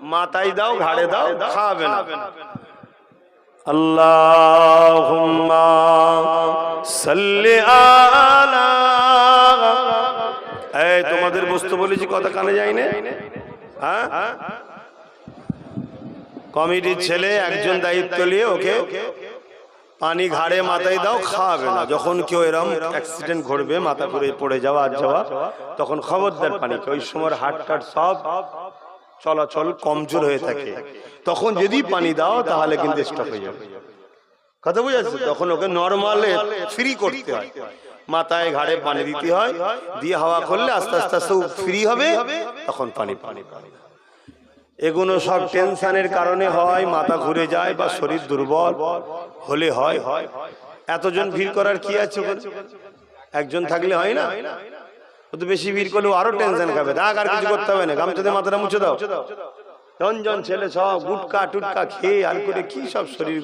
মাথায় দাও ঘাড়ে দাও খাওয়াবে না। আল্লাহুম্মা সাল্লি আলা এই তোমাদের বস্তু বলেছি কথা কানে যায় না হ্যাঁ? কমিটির ছেলে একজন দায়িত্ব নিয়ে ওকে পানি ঘাড়ে মাথায় দাও খাওয়াবে না। যখন কেউ এরম অ্যাক্সিডেন্ট ঘটবে মাথা করে পড়ে যাওয়া আর যাওয়া তখন খবরদার পানি ওই সময় হাট টাট সব চলাচল কমজোর হয়ে থাকে। তখন যদি পানি দাও, তাহলে কিন্তু স্টপ হয়ে যাবে। কথা বুঝেছ? তখন ওকে নর্মালে ফ্রি করতে হয়। মাথায় ঘাড়ে পানি দিতে হয়, দিয়ে হাওয়া করলে আস্তে আস্তে আস্তে ফ্রি হবে, তখন পানি পানি পানি এগুলো সব টেনশনের কারণে হয়, মাথা ঘুরে যায় বা শরীর দুর্বল হলে হয়। এতজন ভিড় করার কি আছে একজন থাকলে হয় না? তো বেশি ভিড় করলেও আরও টেনশন খাবে। দেখ আর কিছু করতে হবে না গামছাতে মাথাটা মুছে দাও। রঞ্জন ছেলে সব গুটকা টুটকা খেয়ে আর করে কি সব শরীর